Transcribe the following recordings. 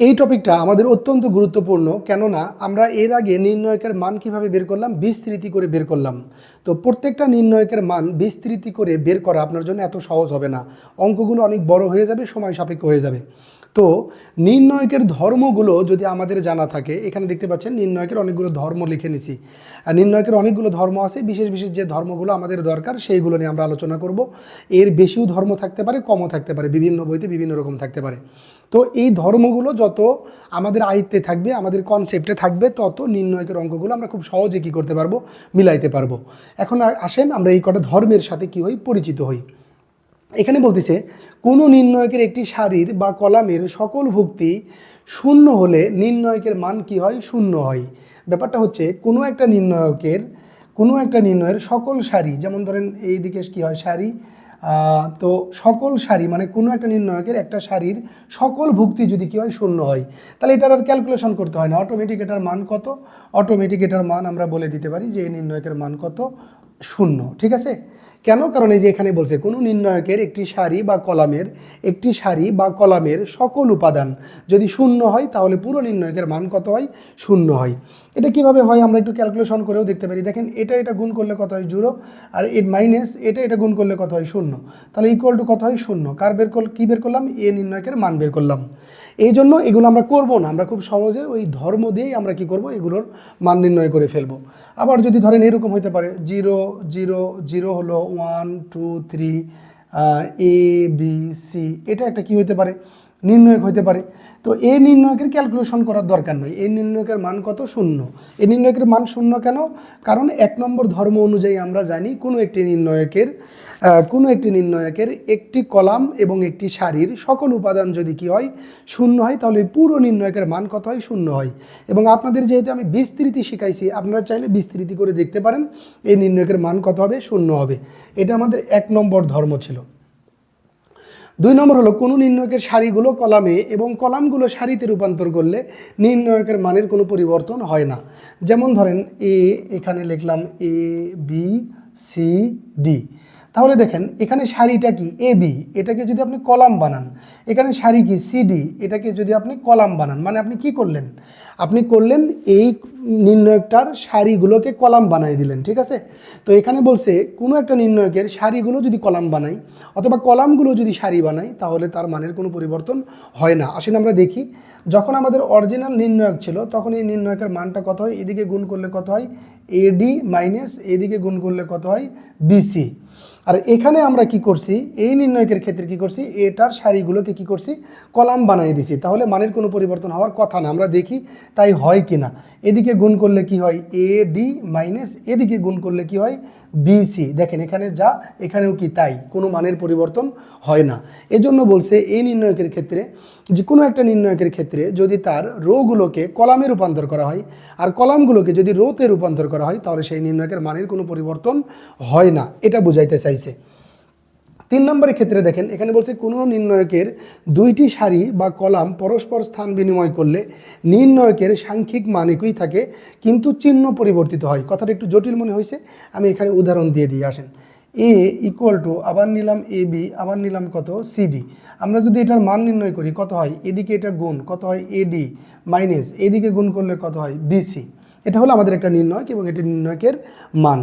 এই টপিকটা আমাদের অত্যন্ত গুরুত্বপূর্ণ, কেননা আমরা এর আগে নির্ণয়কের মান কীভাবে বের করলাম? বিস্তৃতি করে বের করলাম। তো প্রত্যেকটা নির্ণয়কের মান বিস্তৃতি করে বের করা আপনার জন্য এত সহজ হবে না। অঙ্কগুলো অনেক বড় হয়ে যাবে, সময় সাপেক্ষ হয়ে যাবে। তো নির্ণয়কের ধর্মগুলো যদি আমাদের জানা থাকে, এখানে দেখতে পাচ্ছেন নির্ণয়কের অনেকগুলো ধর্ম লিখে নিছি। আর নির্ণয়কের অনেকগুলো ধর্ম আছে, বিশেষ বিশেষ যে ধর্মগুলো আমাদের দরকার, সেইগুলো নিয়ে আমরা আলোচনা করব। এর বেশিও ধর্ম থাকতে পারে, কমও থাকতে পারে, বিভিন্ন বইতে বিভিন্ন রকম থাকতে পারে। তো এই ধর্মগুলো যত আমাদের আয়ত্তে থাকবে, আমাদের কনসেপ্টে থাকবে, তত নির্ণয়কের অঙ্কগুলো আমরা খুব সহজে কী করতে পারব, মিলাইতে পারব। এখন আসেন আমরা এই কটা ধর্মের সাথে কী হই, পরিচিত হই। এখানে বলতেছে কোনো নির্ণয়কের একটি সারির বা কলামের সকল ভুক্তি শূন্য হলে নির্ণয়কের মান কি হয়? শূন্য হয়। ব্যাপারটা হচ্ছে কোনো একটা নির্ণয়কের কোনো একটা নির্ণয়ের সকল সারি যেমন ধরেন এই দিকে কি হয়? আহ, তো সকল সারি মানে কোনো একটা নির্ণয়কের একটা সারির সকল ভুক্তি যদি কী হয়? শূন্য হয়। তাহলে এটার আর ক্যালকুলেশন করতে হয় না। অটোমেটিক এটার মান কত? অটোমেটিক এটার মান আমরা বলে দিতে পারি যে এই নির্ণয়কের মান কত? শূন্য, ঠিক আছে? কেন? কারণ এই যে এখানে বলছে, কোনো নির্ণায়কের একটি সারি বা কলামের, একটি সারি বা কলামের সকল উপাদান যদি শূন্য হয়, তাহলে পুরো নির্ণায়কের মান কত হয়? শূন্য হয়। এটা কীভাবে হয়? আমরা একটু ক্যালকুলেশন করেও দেখতে পারি। দেখেন, এটা এটা গুণ করলে কত হয়? জিরো আর এর মাইনাস এটা এটা গুণ করলে কত হয়? শূন্য। তাহলে ইকুয়াল টু কত হয়? শূন্য। কার বের করল কী বের করলাম? এ নির্ণায়কের মান বের করলাম। এই জন্য এগুলো আমরা করব না। আমরা খুব সহজে ওই ধর্ম দিয়েই আমরা কি করব? এগুলোর মান নির্ণয় করে ফেলব। আবার যদি ধরেন এরকম হতে পারে জিরো জিরো জিরো হলো one two three A B C এটা একটা কি হতে পারে? নির্ণয়ক হতে পারে। তো এই নির্ণয়কের ক্যালকুলেশন করার দরকার নয় এই নির্ণয়কের মান কত? শূন্য। এই নির্ণয়কের মান শূন্য কেন? কারণ এক নম্বর ধর্ম অনুযায়ী আমরা জানি কোনো একটি নির্ণয়কের কোনো একটি নির্ণয়কের একটি কলাম এবং একটি সারির সকল উপাদান যদি কি হয়, শূন্য হয়, তাহলে পুরো নির্ণয়কের মান কত হয়? শূন্য হয়। এবং আপনাদের যেহেতু আমি বিস্তৃতি শিখাইছি, আপনারা চাইলে বিস্তৃতি করে দেখতে পারেন, এই নির্ণয়কের মান কত হবে? শূন্য হবে। এটা আমাদের এক নম্বর ধর্ম ছিল। দুই নম্বর হলো, কোনো নির্ণয়কের সারিগুলো কলামে এবং কলামগুলো সারিতে রূপান্তর করলে নির্ণয়কের মানের কোনো পরিবর্তন হয় না। যেমন ধরেন, এ এখানে লিখলাম এ, বি, সি, ডি। তাহলে দেখেন, এখানে সারিটা কি? এ বি এটাকে যদি আপনি কলাম বানান, এখানে সারি কি? সিডি এটাকে যদি আপনি কলাম বানান মানে আপনি কি করলেন? আপনি করলেন এই নির্ণয়কটার সারিগুলোকে কলাম বানাই দিলেন, ঠিক আছে? তো এখানে বলছে, কোনো একটা নির্ণয়কের সারিগুলো যদি কলাম বানাই, অথবা কলামগুলো যদি সারি বানাই, তাহলে তার মানের কোনো পরিবর্তন হয় না। আসেন আমরা দেখি, যখন আমাদের অরিজিনাল নির্ণয়ক ছিল, তখন এই নির্ণয়কের মানটা কত হয়? এদিকে গুণ করলে কত হয়? এডি মাইনাস এদিকে গুণ করলে কত হয়? বিসি আর এখানে আমরা কি করছি? এই নির্ণয়কের ক্ষেত্রে কি করছি? এটার সারিগুলোকে কি করছি? কলাম বানিয়ে দিছি। তাহলে মানের কোনো পরিবর্তন হওয়ার কথা না। আমরা দেখি তাই হয় কি না। এদিকে গুণ করলে কি হয়? এ ডি মাইনাস এদিকে গুণ করলে কি হয়? বিসি দেখেন, এখানে যা, এখানেও কি তাই। কোনো মানের পরিবর্তন হয় না। এজন্য বলছে এই নির্ণয়কের ক্ষেত্রে যে কোনো একটা নির্ণয়কের ক্ষেত্রে যদি তার রোগুলোকে কলামে রূপান্তর করা হয় আর কলামগুলোকে যদি রোতে রূপান্তর করা হয়, তাহলে সেই নির্ণয়কের মানের কোনো পরিবর্তন হয় না। এটা বুঝাইতে চাইছে। তিন নম্বরের ক্ষেত্রে দেখেন, এখানে বলছে কোনো নির্ণয়কের দুইটি সারি বা কলাম পরস্পর স্থান বিনিময় করলে নির্ণয়কের সাংখ্যিক মান একই থাকে, কিন্তু চিহ্ন পরিবর্তিত হয়। কথাটা একটু জটিল মনে হয়েছে আমি এখানে উদাহরণ দিয়ে দিয়ে আসেন। এ ইকুয়াল টু আবার নিলাম এ বি আবার নিলাম কত? সিডি আমরা যদি এটার মান নির্ণয় করি, কত হয়? এদিকে এটা গুণ, কত হয়? এডি মাইনাস এদিকে গুণ করলে কত হয়? বিসি এটা হলো আমাদের একটা নির্ণয়ক এবং এটি নির্ণয়কের মান।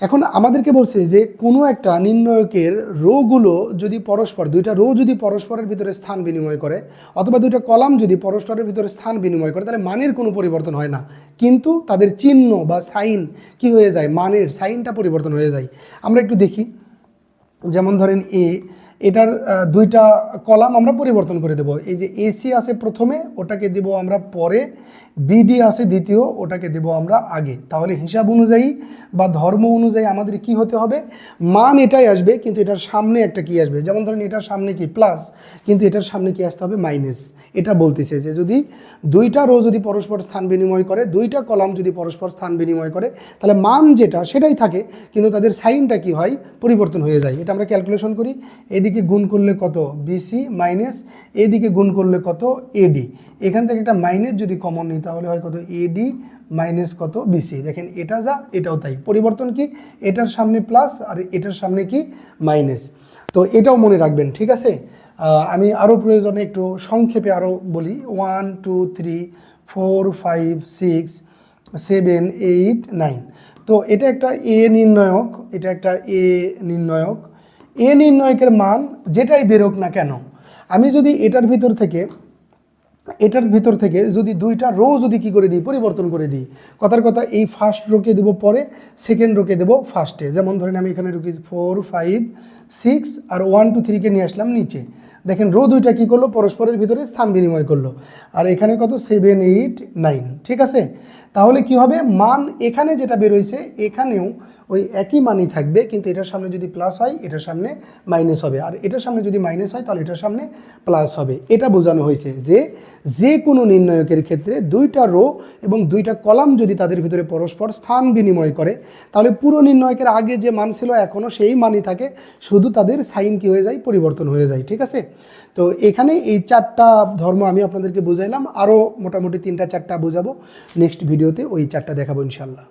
এখন আমাদেরকে বলছে যে কোনো একটা নির্ণয়কের রোগুলো যদি পরস্পর, দুইটা রো যদি পরস্পরের ভিতরে স্থান বিনিময় করে, অথবা দুইটা কলাম যদি পরস্পরের ভিতরে স্থান বিনিময় করে, তাহলে মানের কোনো পরিবর্তন হয় না। কিন্তু তাদের চিহ্ন বা সাইন কি হয়ে যায়? মানের, সাইনটা পরিবর্তন হয়ে যায়। আমরা একটু দেখি। যেমন ধরেন এ এটার দুইটা কলাম আমরা পরিবর্তন করে দেব। এই যে এসি আছে প্রথমে, ওটাকে দেব আমরা পরে। বিডি আছে দ্বিতীয়, ওটাকে দেব আমরা আগে। তাহলে হিসাব অনুযায়ী বা ধর্ম অনুযায়ী আমাদের কি হতে হবে? মান এটাই আসবে, কিন্তু এটার সামনে একটা কি আসবে? যেমন ধরেন এটার সামনে কি প্লাস কিন্তু এটার সামনে কি আসতে হবে মাইনাস এটা বলতেছে যে যদি দুইটা রো যদি পরস্পর স্থান বিনিময় করে, দুইটা কলাম যদি পরস্পর স্থান বিনিময় করে, তাহলে মান যেটা সেটাই থাকে, কিন্তু তাদের সাইনটা কি হয়? পরিবর্তন হয়ে যায়। এটা আমরা ক্যালকুলেশন করি। এদিকে গুণ করলে কত? বিসি মাইনাস এদিকে গুণ করলে কত? এডি এখান থেকে একটা মাইনাস যদি কমন নিই, তাহলে হয় কত? এডি মাইনাস কত? বিসি দেখেন, এটা যা, এটাও তাই। পরিবর্তন কি? এটার সামনে প্লাস আর এটার সামনে কি? মাইনাস তো এটাও মনে রাখবেন, ঠিক আছে? আমি আরও প্রয়োজনে একটু সংক্ষেপে আরও বলি। One two three four five six seven eight nine তো এটা একটা এ নির্ণায়ক, এটা একটা এ নির্ণায়ক। এ নির্ণয়কের মান যেটাই বেরোক না কেন, আমি যদি এটার ভিতর থেকে, এটার ভিতর থেকে যদি দুইটা রো যদি কি করে দিই, পরিবর্তন করে দিই, কথার কথা এই ফার্স্ট রোকে দেবো পরে সেকেন্ড রোকে দেবো ফার্স্টে যেমন ধরেন আমি এখানে ঢুকি ফোর ফাইভ সিক্স আর ওয়ান টু থ্রিকে নিয়ে আসলাম নিচে। দেখেন রো দুইটা কি করল? পরস্পরের ভিতরে স্থান বিনিময় করল। আর এখানে কত? সেভেন এইট নাইন ঠিক আছে? তাহলে কি হবে? মান এখানে যেটা বেরোইছে, এখানেও ওই একই মানই থাকবে, কিন্তু এটার সামনে যদি প্লাস হয়, এটার সামনে মাইনাস হবে। আর এটার সামনে যদি মাইনাস হয়, তাহলে এটার সামনে প্লাস হবে। এটা বোঝানো হয়েছে যে যে কোনো নির্ণায়কের ক্ষেত্রে দুইটা রো এবং দুইটা কলাম যদি তাদের ভিতরে পরস্পর স্থান বিনিময় করে, তাহলে পুরো নির্ণায়কের আগে যে মান ছিল এখনও সেই মানই থাকে। শুধু তাদের সাইন কি হয়ে যায়, পরিবর্তন হয়ে যায়, ঠিক আছে? তো এখানে এই চারটা ধর্ম আমি আপনাদেরকে বুঝাইলাম। আরও মোটামুটি তিনটা, চারটা বোঝাবো। নেক্সট ভিডিওতে ওই চারটা দেখাবো ইনশাল্লাহ